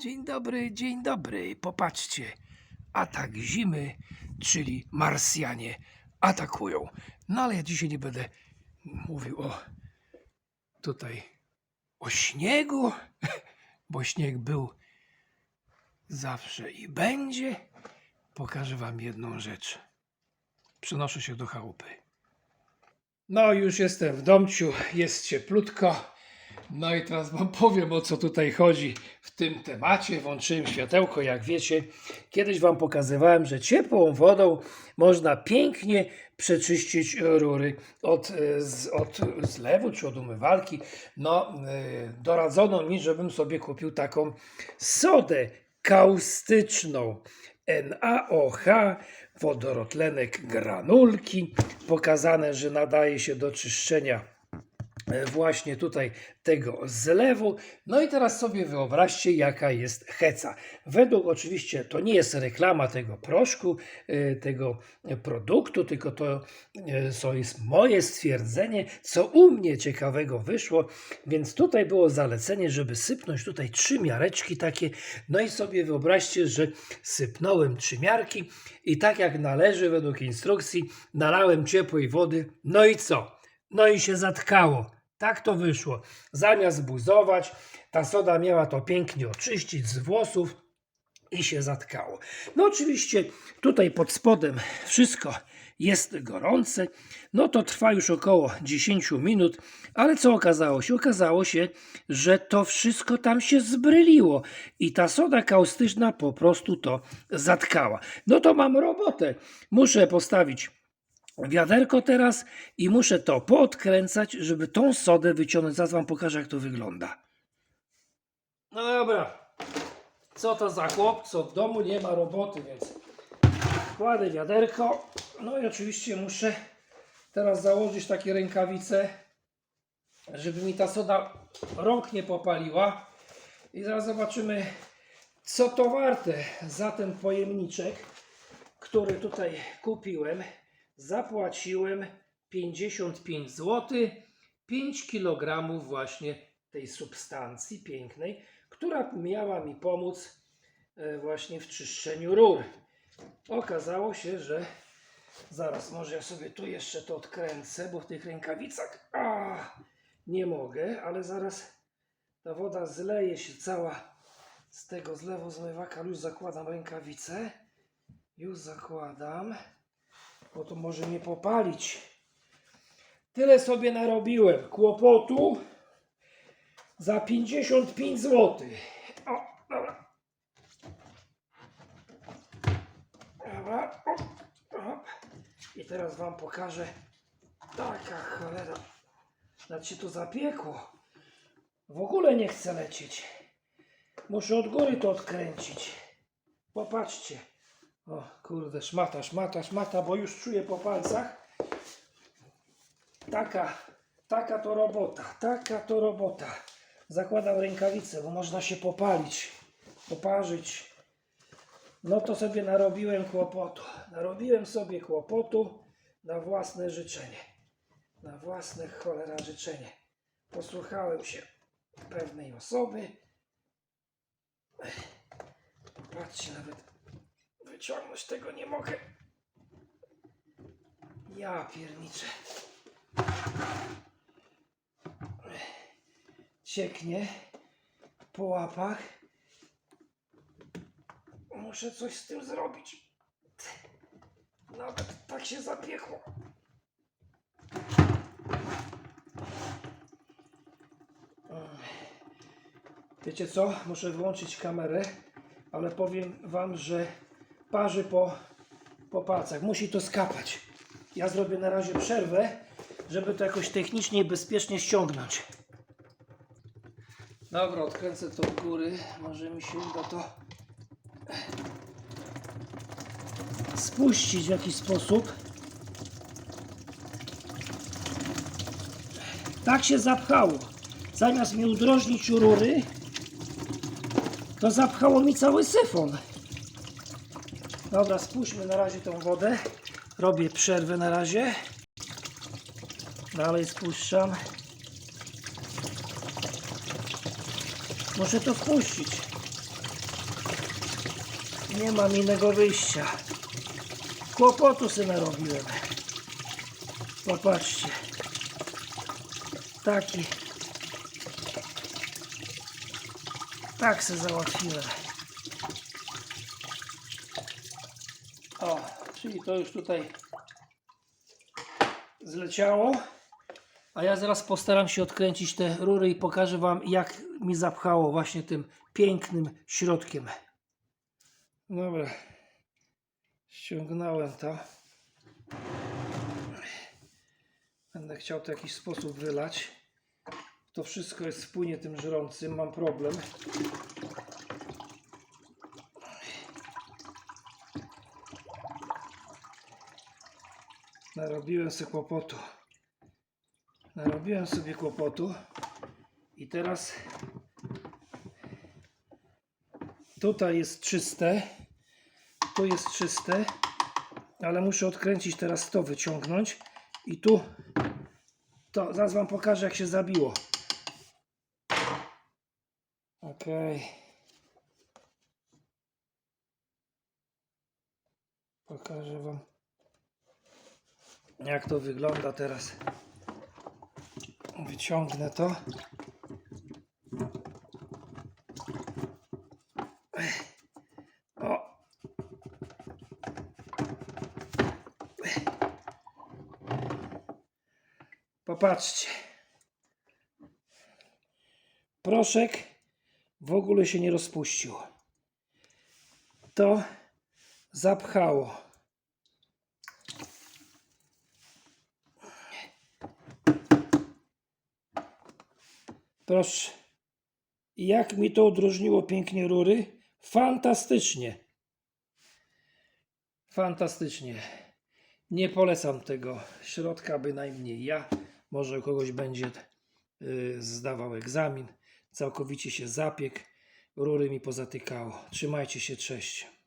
Dzień dobry, dzień dobry. Popatrzcie. Atak zimy, czyli Marsjanie atakują. No ale ja dzisiaj nie będę mówił o tutaj o śniegu, bo śnieg był zawsze i będzie. Pokażę wam jedną rzecz. Przenoszę się do chałupy. No, już jestem w domciu, jest cieplutko. No i teraz wam powiem o co tutaj chodzi w tym temacie. Włączyłem światełko, jak wiecie. Kiedyś wam pokazywałem, że ciepłą wodą można pięknie przeczyścić rury od, e, z, od zlewu czy od umywalki. No, e, doradzono mi, żebym sobie kupił taką sodę kaustyczną. NaOH, wodorotlenek granulki. Pokazane, że nadaje się do czyszczenia właśnie tutaj tego zlewu. No i teraz sobie wyobraźcie, jaka jest heca. Według oczywiście to nie jest reklama tego proszku, e, tego produktu, tylko to, e, co jest moje stwierdzenie, co u mnie ciekawego wyszło. Więc tutaj było zalecenie, żeby sypnąć tutaj trzy miareczki takie. No i sobie wyobraźcie, że sypnąłem trzy miarki i tak jak należy według instrukcji, nalałem ciepłej wody. No i co? No i się zatkało. Tak to wyszło. Zamiast buzować, ta soda miała to pięknie oczyścić z włosów i się zatkało. No oczywiście tutaj pod spodem wszystko jest gorące. No to trwa już około 10 minut, ale co okazało się? Okazało się, że to wszystko tam się zbryliło i ta soda kaustyczna po prostu to zatkała. No to mam robotę. Muszę postawić wiaderko teraz i muszę to poodkręcać, żeby tą sodę wyciągnąć. Zaraz wam pokażę, jak to wygląda. No dobra. Co to za chłop, co w domu nie ma roboty, więc kładę wiaderko. No i oczywiście muszę teraz założyć takie rękawice, żeby mi ta soda rąk nie popaliła. I zaraz zobaczymy, co to warte za ten pojemniczek, który tutaj kupiłem. Zapłaciłem 55 zł, 5 kg właśnie tej substancji pięknej, która miała mi pomóc e, właśnie w czyszczeniu rur. Okazało się, że zaraz może ja sobie tu jeszcze to odkręcę, bo w tych rękawicach a, nie mogę, ale zaraz ta woda zleje się cała z tego zlewu zmywaka. Już zakładam rękawice. Już zakładam, bo to może mnie popalić. Tyle sobie narobiłem kłopotu za 55 zł. O, dobra. Dobra. O, o. I teraz Wam pokażę. Taka cholera. Się to zapiekło. W ogóle nie chce lecieć. Muszę od góry to odkręcić. Popatrzcie. O kurde, szmata, szmata, szmata, bo już czuję po palcach. Taka, taka to robota, taka to robota. Zakładam rękawice, bo można się popalić, poparzyć. No to sobie narobiłem kłopotu. Narobiłem sobie kłopotu na własne życzenie. Na własne cholera życzenie. Posłuchałem się pewnej osoby. Patrzcie, nawet wyciągnąć tego nie mogę. Ja pierniczę. Cieknie po łapach. Muszę coś z tym zrobić. Nawet tak się zapiekło. Wiecie co? Muszę wyłączyć kamerę, ale powiem Wam, że parzy po, po palcach. Musi to skapać. Ja zrobię na razie przerwę, żeby to jakoś technicznie i bezpiecznie ściągnąć. Dobra, odkręcę to od góry. Może mi się uda to spuścić w jakiś sposób. Tak się zapchało. Zamiast mi udrożnić rury, to zapchało mi cały syfon. Dobra, spuśćmy na razie tą wodę. Robię przerwę na razie. Dalej spuszczam. Muszę to wpuścić. Nie mam innego wyjścia. Kłopotu sobie narobiłem. Popatrzcie. Taki. Tak se załatwiłem. O, czyli to już tutaj zleciało. A ja zaraz postaram się odkręcić te rury i pokażę Wam, jak mi zapchało właśnie tym pięknym środkiem. Dobra. Ściągnąłem to. Będę chciał to w jakiś sposób wylać. To wszystko jest spłynie tym żrącym. Mam problem. Narobiłem sobie kłopotu. Narobiłem sobie kłopotu. I teraz tutaj jest czyste. Tu jest czyste. Ale muszę odkręcić teraz to, wyciągnąć. I tu to zaraz wam pokażę jak się zabiło. Okej. Pokażę wam jak to wygląda teraz. Wyciągnę to. O. Popatrzcie. Proszek w ogóle się nie rozpuścił. To zapchało. Proszę. Jak mi to odróżniło pięknie rury? Fantastycznie. Fantastycznie. Nie polecam tego środka bynajmniej ja. Może kogoś będzie y, zdawał egzamin. Całkowicie się zapiekł. Rury mi pozatykało. Trzymajcie się, cześć.